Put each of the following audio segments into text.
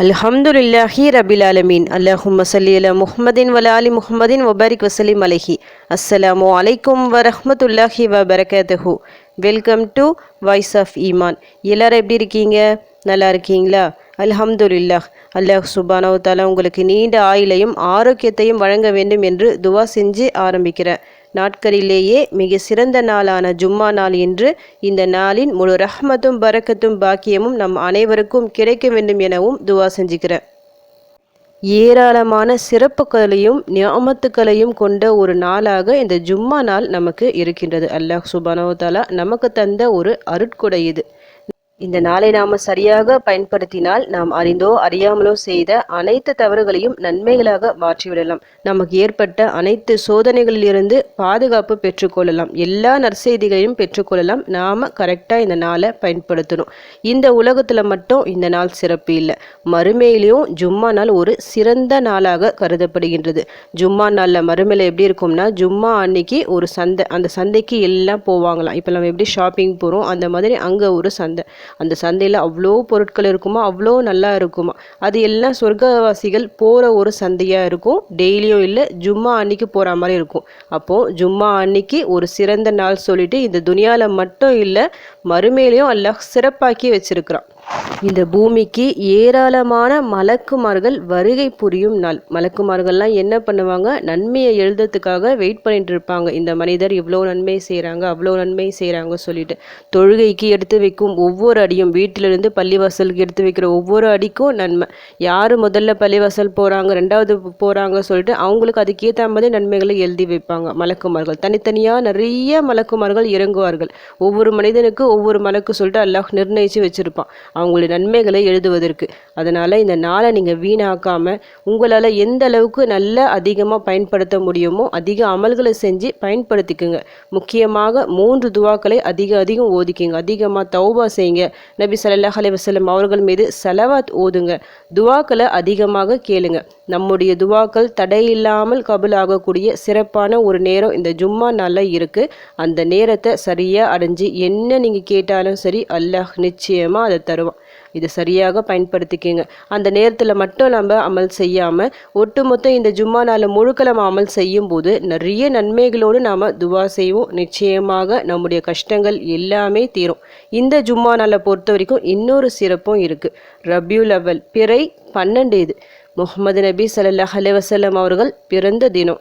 அல்ஹம்துலில்லாஹி ரபில் ஆலமீன். அல்லாஹும்ம சல்லி அலா முஹம்மதின் வல அலி முஹமதின் வபாரிக் வசலிம் அலஹி. அஸ்ஸலாமு அலைக்கும் வரஹ்மத்துல்லாஹி வ பரகாத்துஹு welcome to voice of Iman. எல்லாரும் எப்படி இருக்கீங்க? நல்லா இருக்கீங்களா? அல்ஹம்துலில்லாஹ். அல்லாஹ் சுபானவு தாலா உங்களுக்கு நீண்ட ஆயுளையும் ஆரோக்கியத்தையும் வழங்க வேண்டும் என்று துவா செஞ்சு ஆரம்பிக்கிறேன். நாட்களிலேயே மிக சிறந்த நாளான ஜும்மா நாள் என்று இந்த நாளின் முழு ரஹ்மத்தும் பரக்கத்தும் பாக்கியமும் நம் அனைவருக்கும் கிடைக்க வேண்டும் எனவும் துவா செஞ்சுக்கிறேன். ஏராளமான சிறப்புகளையும் ஞாமத்துக்களையும் கொண்ட ஒரு நாளாக இந்த ஜும்மா நாள் நமக்கு இருக்கின்றது. அல்லாஹ் சுபானோதாலா நமக்கு தந்த ஒரு அருட்கொடை இது. இந்த நாளை நாம் சரியாக பயன்படுத்தினால் நாம் அறிந்தோ அறியாமலோ செய்த அனைத்து தவறுகளையும் நன்மைகளாக மாற்றிவிடலாம். நமக்கு ஏற்பட்ட அனைத்து சோதனைகளிலிருந்து பாதுகாப்பு பெற்றுக்கொள்ளலாம். எல்லா நற்செய்திகளையும் பெற்றுக்கொள்ளலாம். நாம் கரெக்டாக இந்த நாளை பயன்படுத்தணும். இந்த உலகத்தில் மட்டும் இந்த நாள் சிறப்பு இல்லை. மறுமையிலையும் ஜும்மா நாள் ஒரு சிறந்த நாளாக கருதப்படுகின்றது. ஜும்மா நாளில் மறுமையில் எப்படி இருக்கும்னா ஜும்மா அன்னைக்கு ஒரு சந்தை அந்த சந்தைக்கு எல்லாம் போவாங்களாம். இப்போ நம்ம எப்படி ஷாப்பிங் போகிறோம் அந்த மாதிரி அங்கே ஒரு சந்தை. அந்த சந்தையில் அவ்வளோ பொருட்கள் இருக்குமா? அவ்வளோ நல்லா இருக்குமா? அது எல்லாம் சொர்க்கவாசிகள் போகிற ஒரு சந்தையாக இருக்கும். டெய்லியும் இல்லை ஜும்மா அன்னைக்கு போகிற மாதிரி இருக்கும். அப்போது ஜும்மா அன்னைக்கு ஒரு சிறந்த நாள் சொல்லிட்டு இந்த துனியாவில் மட்டும் இல்லை மறுமையிலையும் அல்லாஹ் சிறப்பாக்கி வச்சுருக்கிறான். இந்த பூமிக்கு ஏராளமான மலக்குமார்கள் வருகை புரியும் நாள். மலக்குமார்கள்லாம் என்ன பண்ணுவாங்க? நன்மையை எழுதுறதுக்காக வெயிட் பண்ணிட்டு இருப்பாங்க. இந்த மனிதர் இவ்வளோ நன்மை செய்கிறாங்க அவ்வளோ நன்மை செய்கிறாங்க சொல்லிட்டு. தொழுகைக்கு எடுத்து வைக்கும் ஒவ்வொரு அடியும் வீட்டிலிருந்து பள்ளிவாசலுக்கு எடுத்து வைக்கிற ஒவ்வொரு அடிக்கும் நன்மை. யார் முதல்ல பள்ளிவாசல் போகிறாங்க ரெண்டாவது போகிறாங்க சொல்லிட்டு அவங்களுக்கு அதுக்கேற்ற மாதிரி நன்மைகளை எழுதி வைப்பாங்க மலக்குமார்கள். தனித்தனியாக நிறைய மலக்குமார்கள் இறங்குவார்கள். ஒவ்வொரு மனிதனுக்கு ஒவ்வொரு மலக்கு சொல்லிட்டு அல்லாஹ் நிர்ணயித்து வச்சுருப்பான். அவங்களுடைய நன்மைகளை எழுதுவதற்கு. அதனால் இந்த நாளை நீங்கள் வீணாக்காமல் உங்களால் எந்த அளவுக்கு நல்ல அதிகமாக பயன்படுத்த முடியுமோ அதிக அமல்களை செஞ்சு பயன்படுத்திக்குங்க. முக்கியமாக மூன்று துவாக்களை அதிக அதிகம் ஓதிக்கிங்க. அதிகமாக தௌபா செய்யுங்க. நபி சல்லாஹ் அலி வசலம் அவர்கள் மீது செலவாத் ஓதுங்க. துவாக்களை அதிகமாக கேளுங்க. நம்முடைய துவாக்கள் தடையில்லாமல் கபுல் சிறப்பான ஒரு நேரம் இந்த ஜும்மா நாளில் இருக்குது அந்த நேரத்தை சரியாக அடைஞ்சு என்ன நீங்கள் கேட்டாலும் சரி அல்லாஹ் நிச்சயமாக அதை தருவான். இதை சரியாக பயன்படுத்திக்கங்க. அந்த நேரத்தில் மட்டும் நம்ம அமல் செய்யாமல் ஒட்டுமொத்த இந்த ஜும்மா நாள் முழுக்க நம்ம அமல் செய்யும்போது நிறைய நன்மைகளோடு நாம் துவா செய்வோம். நிச்சயமாக நம்முடைய கஷ்டங்கள் எல்லாமே தீரும். இந்த ஜும்மா நாளை பொறுத்த வரைக்கும் இன்னொரு சிறப்பும் இருக்குது ரபியுல் அவல் பிறை பன்னெண்டு இது. முகமது நபி ஸல்லல்லாஹு அலைஹி வஸல்லம் அவர்கள் பிறந்த தினம்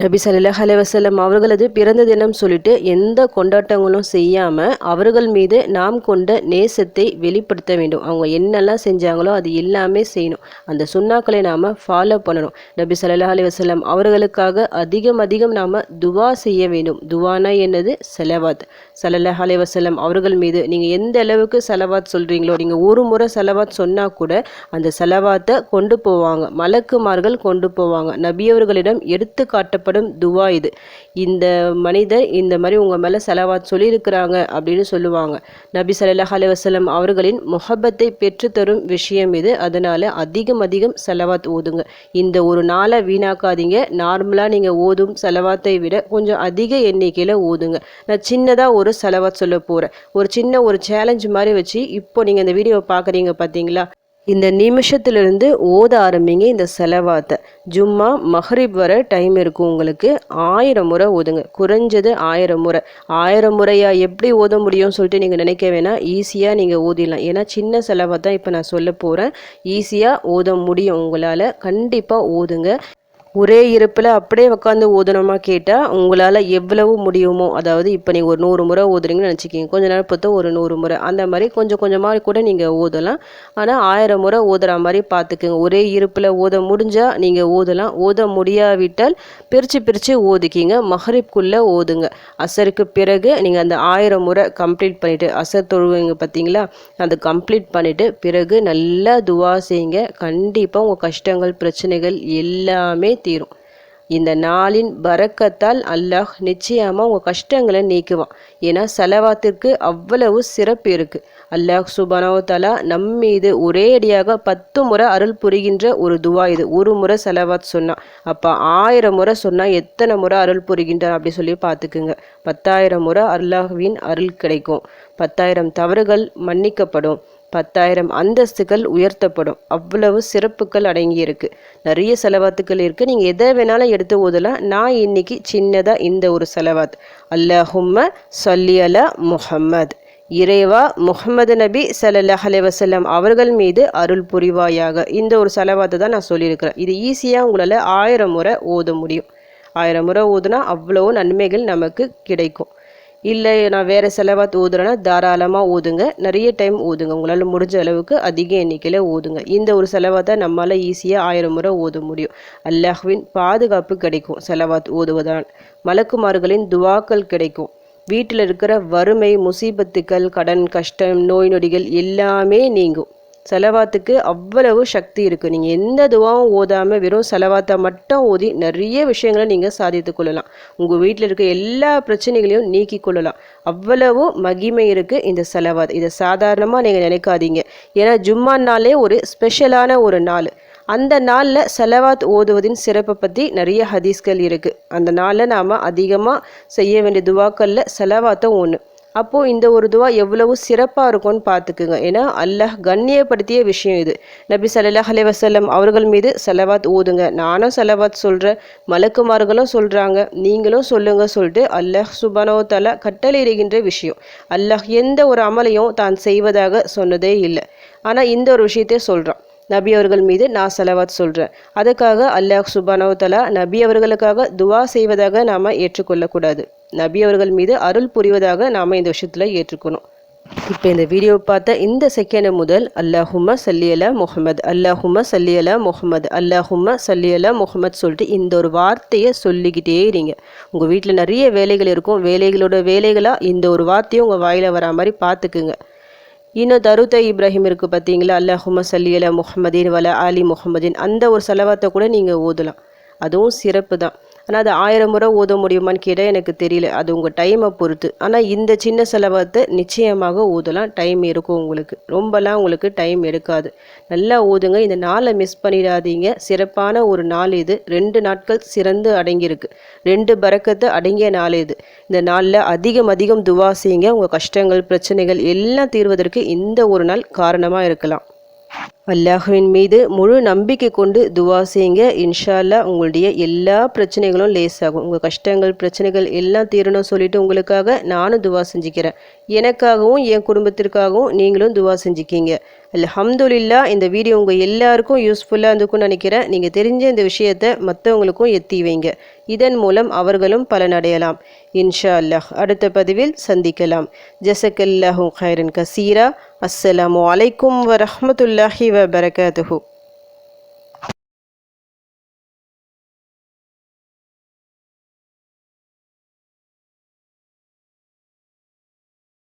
நபி சல்லாஹ் அலைவசல்லம் அவர்களது பிறந்த தினம் சொல்லிட்டு எந்த கொண்டாட்டங்களும் செய்யாமல் அவர்கள் மீது நாம் கொண்ட நேசத்தை வெளிப்படுத்த வேண்டும். அவங்க என்னெல்லாம் செஞ்சாங்களோ அது எல்லாமே செய்யணும். அந்த சுண்ணாக்களை நாம் ஃபாலோ பண்ணணும். நபி சல்லாஹ் அலைவசல்லம் அவர்களுக்காக அதிகம் அதிகம் நாம் துவா செய்ய வேண்டும். துவானா என்னது? செலவாத். சல்லாஹ் அலைவசல்லம் அவர்கள் மீது நீங்கள் எந்த அளவுக்கு செலவாத் சொல்கிறீங்களோ நீங்கள் ஒரு முறை செலவாத் சொன்னால் கூட அந்த செலவாத்தை கொண்டு போவாங்க. மலக்குமார்கள் கொண்டு போவாங்க. நபியவர்களிடம் எடுத்து சொல்லப்படும் துவா இது. இந்த மனிதர் இந்த மாதிரி உங்கள் மேலே செலவாத் சொல்லியிருக்கிறாங்க அப்படின்னு சொல்லுவாங்க. நபி ஸல்லல்லாஹு அலைஹி வஸல்லம் அவர்களின் முகப்பத்தை பெற்றுத்தரும் விஷயம் இது. அதனால் அதிகம் அதிகம் செலவாத் ஓதுங்க. இந்த ஒரு நாளை வீணாக்காதீங்க. நார்மலாக நீங்கள் ஓதும் செலவாத்தை விட கொஞ்சம் அதிக எண்ணிக்கையில் ஓதுங்க. நான் சின்னதாக ஒரு செலவாத் சொல்ல போகிறேன் ஒரு சின்ன ஒரு சேலஞ்ச் மாதிரி வச்சு இப்போ நீங்கள் இந்த வீடியோவை பார்க்குறீங்க பார்த்தீங்களா இந்த நிமிஷத்துலேருந்து ஓத ஆரம்பிங்க இந்த செலவாத்தை. ஜும்மா மஹரிப் வர டைம் இருக்கும் உங்களுக்கு. ஆயிரம் முறை ஓதுங்க. குறைஞ்சது ஆயிரம் முறை. ஆயிரம் முறையாக எப்படி ஓத முடியும்னு சொல்லிட்டு நீங்கள் நினைக்க வேணாம். ஈஸியாக நீங்கள் ஓதிடலாம். ஏன்னா சின்ன செலவை தான் இப்போ நான் சொல்ல போகிறேன் ஈஸியாக ஓத முடியும் உங்களால். கண்டிப்பாக ஓதுங்க. ஒரே இருப்பில் அப்படியே உட்காந்து ஓதணுமா கேட்டால் உங்களால் எவ்வளவு முடியுமோ அதாவது இப்போ நீங்கள் ஒரு நூறு முறை ஓதுறீங்கன்னு நினச்சிக்கிங்க. கொஞ்ச நேரம் பார்த்தா ஒரு நூறு முறை. அந்த மாதிரி கொஞ்சம் கொஞ்சமாக கூட நீங்கள் ஓதலாம். ஆனால் ஆயிரம் முறை ஓதுற மாதிரி பார்த்துக்குங்க ஒரே இருப்பில் ஓத முடிஞ்சால் நீங்கள் ஓதலாம். ஓத முடியாவிட்டால் பிரித்து பிரித்து ஓதிக்கிங்க. மஹரிப்குள்ளே ஓதுங்க. அசருக்கு பிறகு நீங்கள் அந்த ஆயிரம் முறை கம்ப்ளீட் பண்ணிவிட்டு அசர் தொழுவீங்க பார்த்தீங்களா அதை கம்ப்ளீட் பண்ணிவிட்டு பிறகு நல்லா துவா செய்யுங்க. கண்டிப்பாக உங்கள் கஷ்டங்கள் பிரச்சனைகள் எல்லாமே தீரும். இந்த நாளின் பறக்கத்தால் அல்லாஹ் நிச்சயமாக உங்கள் கஷ்டங்களை நீக்குவான். ஏன்னா செலவாத்திற்கு அவ்வளவு சிறப்பு இருக்குது அல்லாஹ் சுபானோ தலா நம் மீது ஒரே அடியாக பத்து முறை அருள் புரிகின்ற ஒரு துவா இது. ஒரு முறை செலவாத் சொன்னான் அப்போ ஆயிரம் முறை சொன்னால் எத்தனை முறை அருள் புரிகின்றார் அப்படி சொல்லி பார்த்துக்குங்க. பத்தாயிரம் முறை அல்லாஹ்வின் அருள் கிடைக்கும். பத்தாயிரம் தவறுகள் மன்னிக்கப்படும். பத்தாயிரம் அந்தஸ்துகள் உயர்த்தப்படும். அவ்வளவு சிறப்புகள் அடங்கியிருக்கு. நிறைய செலவாத்துக்கள் இருக்குது நீங்கள் எதை வேணாலும் எடுத்து ஓதலாம். நான் இன்னைக்கு சின்னதாக இந்த ஒரு செலவாத். அல்லஹும்ம சொல்லி அலா முஹம்மத். இறைவா முகமது நபி சல்லாஹ் அலிவசெல்லம் அவர்கள் மீது அருள் புரிவாயாக. இந்த ஒரு செலவாத்தை தான் நான் சொல்லியிருக்கிறேன். இது ஈஸியாக உங்களால் ஆயிரம் முறை ஓத முடியும். ஆயிரம் முறை ஓதுனா அவ்வளோ நன்மைகள் நமக்கு கிடைக்கும். இல்லை நான் வேறு செலவாக ஊதுறேன்னா தாராளமாக ஊதுங்க. நிறைய டைம் ஊதுங்க. உங்களால் முடிஞ்ச அளவுக்கு அதிக எண்ணிக்கையில் ஊதுங்க. இந்த ஒரு செலவாத்தை நம்மளால் ஈஸியாக ஆயிரம் முறை ஊத முடியும். அல்லாஹ்வின் பாதுகாப்பு கிடைக்கும் செலவாத் ஊதுவதால். மலக்குமார்களின் துவாக்கள் கிடைக்கும். வீட்டில் இருக்கிற வறுமை முசீபத்துக்கள் கடன் கஷ்டம் நோய் நொடிகள் எல்லாமே நீங்கும். செலவாத்துக்கு அவ்வளவு சக்தி இருக்குது நீங்கள் எந்த துவாவும் ஓதாமல் வெறும் செலவாத்தை மட்டும் ஓதி நிறைய விஷயங்களை நீங்கள் சாதித்து கொள்ளலாம். உங்கள் வீட்டில் இருக்க எல்லா பிரச்சனைகளையும் நீக்கி கொள்ளலாம். அவ்வளவு மகிமை இருக்குது இந்த செலவாத். இதை சாதாரணமாக நீங்கள் நினைக்காதீங்க. ஏன்னா ஜும்மா நாளே ஒரு ஸ்பெஷலான ஒரு நாள். அந்த நாளில் செலவாத் ஓதுவதின் சிறப்பை பற்றி நிறைய ஹதீஸ்கள் இருக்குது அந்த நாளில் நாம் அதிகமாக செய்ய வேண்டிய துவாக்களில் செலவாத்தும் ஒன்று அப்போது இந்த ஒரு துவா எவ்வளவு சிறப்பாக இருக்கும்னு பார்த்துக்குங்க. ஏன்னா அல்லாஹ் கண்ணியப்படுத்திய விஷயம் இது. நபி சல்லாஹ் அலி வசல்லம் அவர்கள் மீது செலவாத் ஓதுங்க நானும் செலவாத் சொல்கிறேன் மலக்குமார்களும் சொல்கிறாங்க நீங்களும் சொல்லுங்க சொல்லிட்டு அல்லாஹ் சுபானோ தலா கட்டளையிடுகின்ற விஷயம். அல்லாஹ் எந்த ஒரு அமலையும் தான் செய்வதாக சொன்னதே இல்லை. ஆனால் இந்த ஒரு விஷயத்தை சொல்கிறான் நபி அவர்கள் மீது நான் செலவாத் சொல்கிறேன் அதுக்காக அல்லாஹ் சுபானோ தலா நபி அவர்களுக்காக துவா செய்வதாக நாம் ஏற்றுக்கொள்ளக்கூடாது. நபி அவர்கள் மீது அருள் புரிவதாக நாம் இந்த விஷயத்தில் ஏற்றுக்கணும். இப்போ இந்த வீடியோ பார்த்த இந்த செகண்ட் முதல் அல்லாஹும சல்லியல முகமது அல்லாஹும சல்லியல முகமது அல்லாஹும சல்லியல முகமது சொல்லிட்டு இந்த ஒரு வார்த்தையை சொல்லிக்கிட்டே இருங்க. உங்கள் வீட்டில் நிறைய வேலைகள் இருக்கும். வேலைகளோட வேலைகளாக இந்த ஒரு வார்த்தையும் உங்கள் வாயில் வரா மாதிரி பார்த்துக்குங்க. இன்னும் தருத்த இப்ராஹிம் இருக்குது பார்த்தீங்களா அல்லாஹும சல்லியல முகமதின் வல அலி முகமதீன் அந்த ஒரு செலவாத்தை கூட நீங்கள் ஓதலாம். அதுவும் சிறப்பு தான். ஆனால் அது ஆயிரம் முறை ஓத முடியுமான்னு கேட்டால் எனக்கு தெரியல. அது உங்கள் டைமை பொறுத்து. ஆனால் இந்த சின்ன செலவத்தை நிச்சயமாக ஓதலாம். டைம் இருக்கும் உங்களுக்கு. ரொம்பலாம் உங்களுக்கு டைம் எடுக்காது. நல்லா ஓதுங்க. இந்த நாளை மிஸ் பண்ணிடாதீங்க. சிறப்பான ஒரு நாள் இது. ரெண்டு நாட்கள் சிறந்து அடங்கியிருக்கு. ரெண்டு பறக்கத்தை அடங்கிய நாள் இது. இந்த நாளில் அதிகம் அதிகம் துவா செய்யுங்க. உங்கள் கஷ்டங்கள் பிரச்சனைகள் எல்லாம் தீர்வதற்கு இந்த ஒரு நாள் காரணமாக இருக்கலாம். அல்லாஹுவின் மீது முழு நம்பிக்கை கொண்டு துவா செய்யுங்க. இன்ஷால்லா உங்களுடைய எல்லா பிரச்சனைகளும் லேஸ் ஆகும் உங்கள் கஷ்டங்கள் பிரச்சனைகள் எல்லாம் தீரணும் சொல்லிட்டு உங்களுக்காக நானும் துவா செஞ்சுக்கிறேன். எனக்காகவும் என் குடும்பத்திற்காகவும் நீங்களும் துவா செஞ்சுக்கிங்க. அல்ஹம்துலில்லா இந்த வீடியோ உங்கள் எல்லாருக்கும் யூஸ்ஃபுல்லாக இருந்துக்கும்னு நினைக்கிறேன். நீங்கள் தெரிஞ்ச இந்த விஷயத்தை மற்றவங்களுக்கும் எத்தி வைங்க. இதன் மூலம் அவர்களும் பலனடையலாம் இன்ஷா அல்லாஹ் அடுத்த பதிவில் சந்திக்கலாம். ஜசக்கல்லாஹூ ஹைரன் கசீரா. அஸ்ஸலாமு அலைக்கும் வரஹமத்துல்லாஹி வபரகாத்துஹூ.